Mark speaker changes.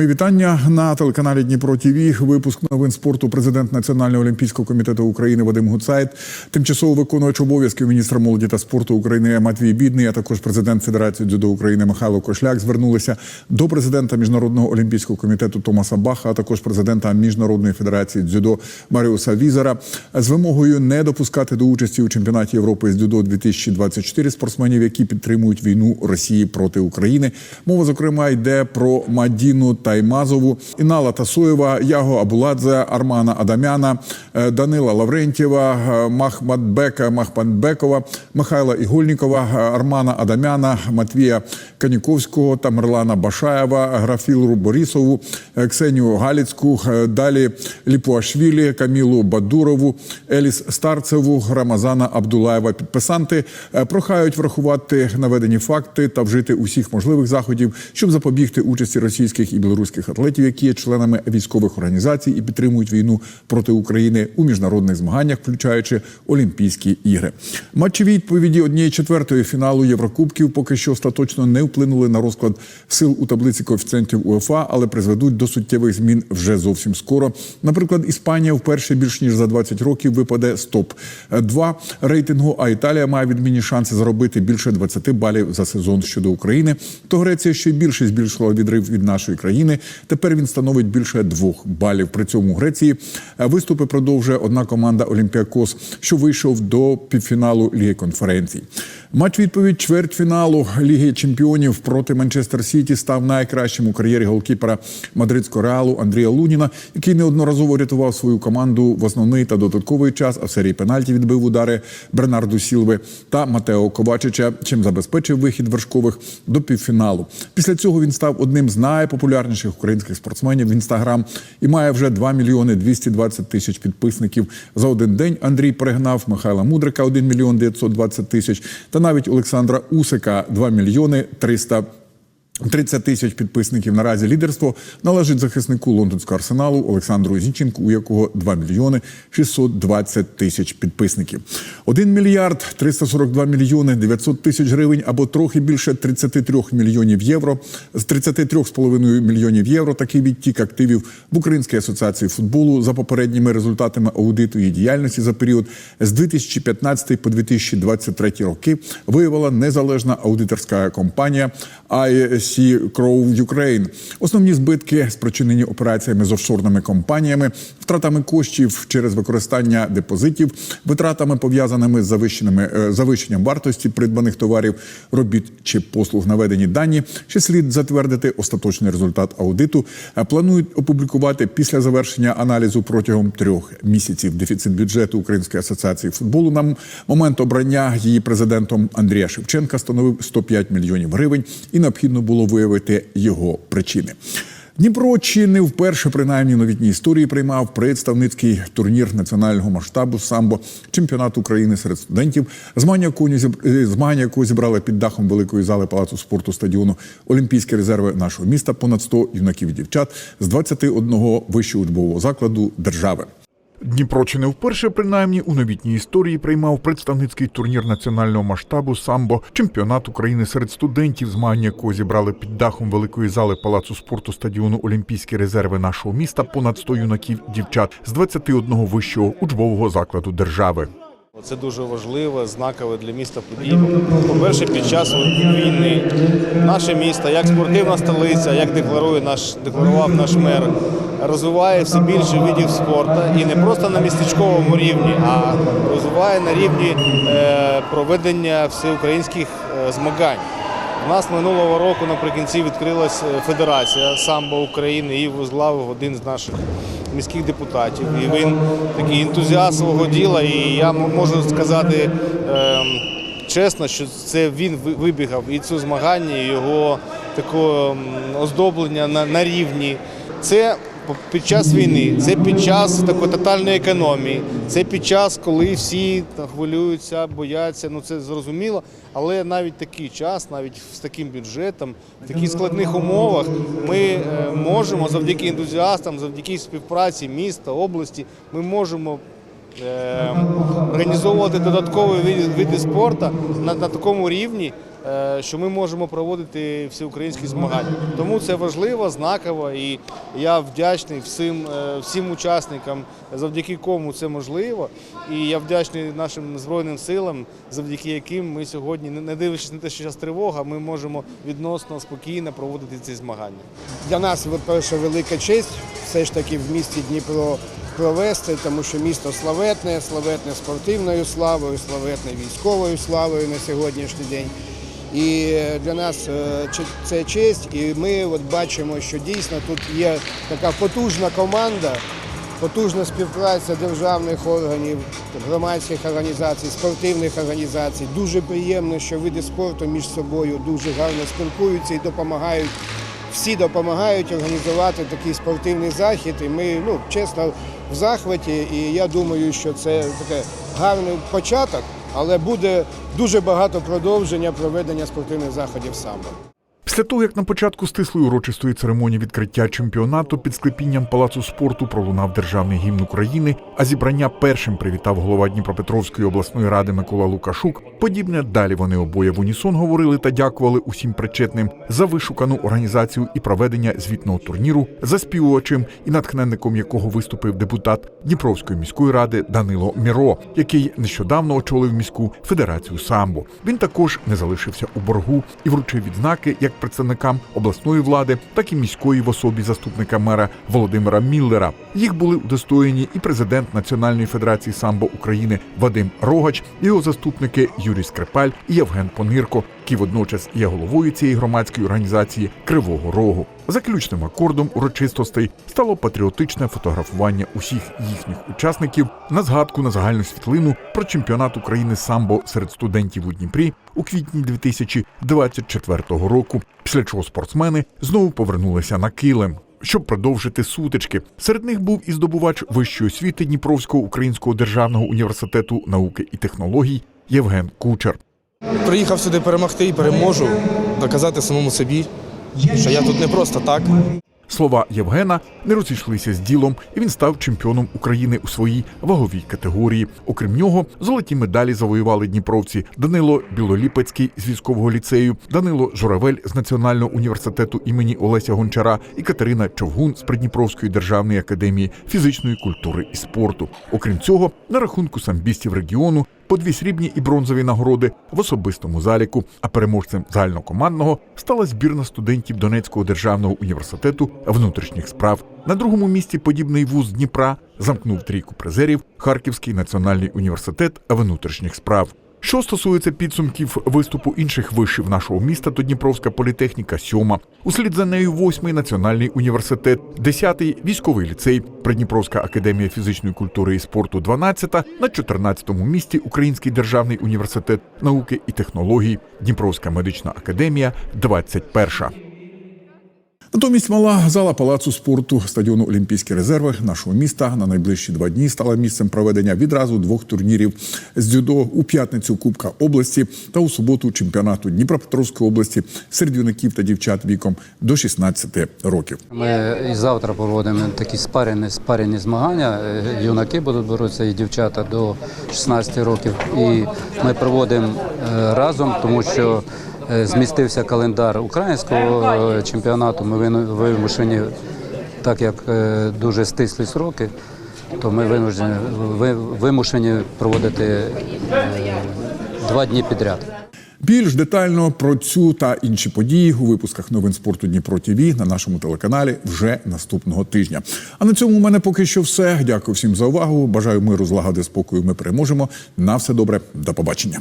Speaker 1: Мої вітання на телеканалі Дніпро ТІВІ. Випуск новин спорту. Президент Національного олімпійського комітету України Вадим Гуцайт, тимчасово виконувач обов'язків міністра молоді та спорту України Матвій Бідний, а також президент Федерації дзюдо України Михайло Кошляк звернулися до президента Міжнародного олімпійського комітету Томаса Баха, а також президента Міжнародної федерації дзюдо Маріуса Візера з вимогою не допускати до участі у чемпіонаті Європи з дзюдо 2024 спортсменів, які підтримують війну Росії проти України. Мова зокрема йде про Мадіну Таймазову, Інала Тасоєва, Яго Абуладзе, Армана Адамяна, е, Данила Лаврентєва, е, Махмадбека Махмадбекова, Михайла Ігольнікова, е, Армана Адамяна, Матвія Каніковського та Мерлана Башаєва, Графілру Борисову, е, Ксенію Галіцьку, далі Ліпуашвілі, Камілу Бадурову, Еліс Старцеву, Рамазана Абдулаєва. Підписанти прохають врахувати наведені факти та вжити усіх можливих заходів, щоб запобігти участі російських і білоруських атлетів, які є членами військових організацій і підтримують війну проти України у міжнародних змаганнях, включаючи Олімпійські ігри. Матчі відповіді однієї четвертої фіналу Єврокубків поки що остаточно не вплинули на розклад сил у таблиці коефіцієнтів УЕФА, але призведуть до суттєвих змін вже зовсім скоро. Наприклад, Іспанія вперше більш ніж за 20 років випаде з топ 2 рейтингу. А Італія має відмінні шанси заробити більше 20 балів за сезон щодо України. То Греція ще більше збільшила відрив від нашої країни. Тепер він становить більше двох балів. При цьому Греції виступи продовжує одна команда Олімпіакос, що вийшов до півфіналу Ліги конференцій. Матч відповідь чвертьфіналу Ліги Чемпіонів проти Манчестер Сіті став найкращим у кар'єрі голкіпера мадридського реалу Андрія Луніна, який неодноразово рятував свою команду в основний та додатковий час, а в серії пенальті відбив удари Бернарду Сілви та Матео Ковачича, чим забезпечив вихід вершкових до півфіналу. Після цього він став одним з найпопулярніших українських спортсменів в інстаграм і має вже 2 мільйони 220 тисяч підписників. За один день Андрій перегнав Михайла Мудрика 1 мільйон 920 тисяч та навіть Олександра Усика 2 мільйони 300 30 тисяч підписників. Наразі лідерство належить захиснику лондонського арсеналу Олександру Зінченку, у якого 2 мільйони 620 тисяч підписників. 1 мільярд 342 мільйони 900 тисяч гривень або трохи більше 33 мільйонів євро. З 33,5 мільйонів євро такий відтік активів в Українській асоціації футболу за попередніми результатами аудиту її діяльності за період з 2015 по 2023 роки виявила незалежна аудиторська компанія IS Сі Crow Ukraine. Основні збитки спричинені операціями з офшорними компаніями, втратами коштів через використання депозитів, витратами пов'язаними з завищеними е, завищенням вартості придбаних товарів, робіт чи послуг. Наведені дані ще слід затвердити остаточний результат аудиту. Е, Планують опублікувати після завершення аналізу протягом трьох місяців. Дефіцит бюджету Української асоціації футболу на момент обрання її президентом Андрія Шевченка становив 105 мільйонів гривень, і необхідно було виявити його причини. Дніпро чи вперше, принаймні новітній історії приймав представницький турнір національного масштабу самбо чемпіонат України серед студентів. Змагання, е, змагання, якого зібрали під дахом великої зали палацу спорту стадіону Олімпійські резерви нашого міста. Понад 100 юнаків і дівчат з 21 вищого учбового закладу держави. Дніпро чи не вперше, принаймні у новітній історії приймав представницький турнір національного масштабу самбо чемпіонат України серед студентів, змагання якого зібрали під дахом великої зали палацу спорту стадіону Олімпійські резерви нашого міста понад 100 юнаків дівчат з 21 вищого учбового закладу держави.
Speaker 2: Це дуже важливо, знакове для міста подія. По-перше, під час війни наше місто, як спортивна столиця, як декларує наш декларував наш мер, розвиває все більше видів спорту і не просто на містечковому рівні, а розвиває на рівні е, проведення всеукраїнських е, змагань. У нас минулого року наприкінці відкрилась е, Федерація самбо України і возглавив один з наших міських депутатів. І він такий ентузіаст свого діла. І я можу сказати ем, чесно, що це він вибігав і це змагання, і його такого оздоблення на, на рівні. Це під час війни, це під час такої тотальної економії, це під час, коли всі хвилюються, бояться. Ну це зрозуміло. Але навіть такий час, навіть з таким бюджетом, в таких складних умовах, ми е, можемо завдяки ентузіастам, завдяки співпраці міста, області, ми можемо. е, Організовувати додаткові види, спорту на, на такому рівні, що ми можемо проводити всеукраїнські змагання. Тому це важливо, знаково, і я вдячний всім, е, всім учасникам, завдяки кому це можливо. І я вдячний нашим збройним силам, завдяки яким ми сьогодні, не дивлячись на те, що зараз тривога, ми можемо відносно спокійно проводити ці змагання.
Speaker 3: Для нас, по-перше, велика честь все ж таки в місті Дніпро провести, тому що місто славетне, славетне спортивною славою, славетне військовою славою на сьогоднішній день. І для нас е, це честь, і ми от бачимо, що дійсно тут є така потужна команда, потужна співпраця державних органів, громадських організацій, спортивних організацій. Дуже приємно, що види спорту між собою дуже гарно спілкуються і допомагають всі допомагають організувати такий спортивний захід. І ми, ну, чесно, в захваті. І я думаю, що це таке гарний початок, але буде дуже багато продовження проведення спортивних заходів самбо.
Speaker 1: Після того, як на початку стислої урочистої церемонії відкриття чемпіонату під склепінням палацу спорту пролунав державний гімн України, а зібрання першим привітав голова Дніпропетровської обласної ради Микола Лукашук. Подібне далі вони обоє в унісон говорили та дякували усім причетним за вишукану організацію і проведення звітного турніру, заспівувачем і натхненником якого виступив депутат Дніпровської міської ради Данило Міро, який нещодавно очолив міську федерацію самбо. Він також не залишився у боргу і вручив відзнаки як представникам обласної влади, так і міської в особі заступника мера Володимира Міллера. Їх були удостоєні і президент Національної федерації самбо України Вадим Рогач, його заступники Юрій Скрипаль і Євген Понирко, які водночас є головою цієї громадської організації Кривого Рогу. Заключним акордом урочистостей стало патріотичне фотографування усіх їхніх учасників на згадку на загальну світлину про чемпіонат України самбо серед студентів у Дніпрі у квітні 2024 року. Після чого спортсмени знову повернулися на килим. Щоб продовжити сутички, серед них був і здобувач вищої освіти Дніпровського українського державного університету науки і технологій Євген Кучер.
Speaker 4: Приїхав сюди перемогти і переможу, доказати самому собі, що я тут не просто так.
Speaker 1: Слова Євгена не розійшлися з ділом, і він став чемпіоном України у своїй ваговій категорії. Окрім нього, золоті медалі завоювали дніпровці Данило Білоліпецький з військового ліцею, Данило Журавель з Національного університету імені Олеся Гончара і Катерина Човгун з Придніпровської державної академії фізичної культури і спорту. Окрім цього, на рахунку самбістів регіону по дві срібні і бронзові нагороди в особистому заліку. А переможцем загальнокомандного стала збірна студентів Донецького державного університету внутрішніх справ. На другому місці подібний вуз Дніпра замкнув трійку призерів Харківський національний університет внутрішніх справ. Що стосується підсумків виступу інших вишів нашого міста, то Дніпровська політехніка сьома. Услід за нею восьмий національний університет, десятий військовий ліцей, Придніпровська академія фізичної культури і спорту, 12 на 14-му місці Український державний університет науки і технологій, Дніпровська медична академія, 21 Натомість мала зала палацу спорту стадіону Олімпійські резерви нашого міста на найближчі два дні стала місцем проведення відразу двох турнірів з дзюдо у п'ятницю Кубка області та у суботу чемпіонату Дніпропетровської області серед юнаків та дівчат віком до 16 років.
Speaker 5: Ми і завтра проводимо такі спарені, спарені змагання. Е, Юнаки будуть боротися і дівчата до 16 років. І ми проводимо е, разом, тому що змістився календар українського е, чемпіонату. Ми вимушені, так як е, дуже стислі сроки, то ми винуждені ви- вимушені проводити е, два дні підряд.
Speaker 1: Більш детально про цю та інші події у випусках новин спорту Дніпро ТІВІ на нашому телеканалі вже наступного тижня. А на цьому у мене поки що все. Дякую всім за увагу. Бажаю миру, злагоди, спокою. Ми переможемо. На все добре. До побачення.